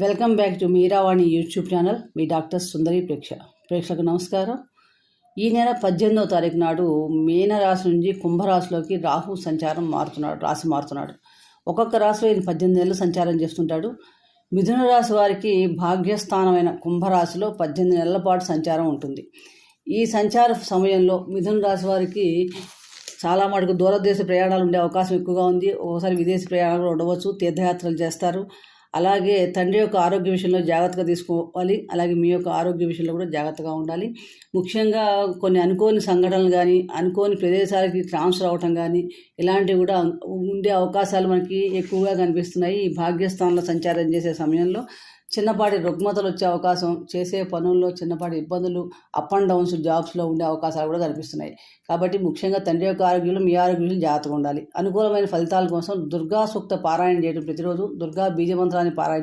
Welcome back to Meeravani YouTube channel. Me doctor Sundari ప్రేక్ష ప్రేక్షకు నమస్కారం. ఈ నెల పద్దెనిమిదవ తారీఖు నాడు మీనరాశి నుంచి కుంభరాశిలోకి రాహు సంచారం మారుతున్నాడు రాశి మారుతున్నాడు. ఒక్కొక్క రాశిలో ఈయన పద్దెనిమిది నెలలు సంచారం చేస్తుంటాడు. మిథున రాశి వారికి భాగ్యస్థానమైన కుంభరాశిలో పద్దెనిమిది నెలల పాటు సంచారం ఉంటుంది. ఈ సంచార సమయంలో మిథున రాశి వారికి చాలా మటుకు దూరదేశ ప్రయాణాలు ఉండే అవకాశం ఎక్కువగా ఉంది. ఒకసారి విదేశీ ప్రయాణాలు ఉండవచ్చు తీర్థయాత్రలు చేస్తారు. అలాగే తండ్రి యొక్క ఆరోగ్య విషయంలో జాగ్రత్తగా తీసుకోవాలి. అలాగే మీ యొక్క ఆరోగ్య విషయంలో కూడా జాగ్రత్తగా ఉండాలి. ముఖ్యంగా కొన్ని అనుకోని సంఘటనలు కానీ అనుకోని ప్రదేశాలకి ట్రాన్స్ఫర్ అవ్వటం కానీ ఇలాంటివి కూడా ఉండే అవకాశాలు మనకి ఎక్కువగా కనిపిస్తున్నాయి. ఈ భాగ్యస్థానంలో సంచారం చేసే సమయంలో చిన్నపాటి రుగ్మతలు వచ్చే అవకాశం చేసే పనుల్లో చిన్నపాటి ఇబ్బందులు అప్ అండ్ డౌన్స్ జాబ్స్లో ఉండే అవకాశాలు కూడా కనిపిస్తున్నాయి. కాబట్టి ముఖ్యంగా తండ్రి యొక్క ఆరోగ్యంలో మీ ఆరోగ్యం జాగ్రత్తగా ఉండాలి. అనుకూలమైన ఫలితాల కోసం దుర్గా సూక్త పారాయణ చేయడం ప్రతిరోజు. దుర్గా బీజమంత్రాన్ని పారాయణ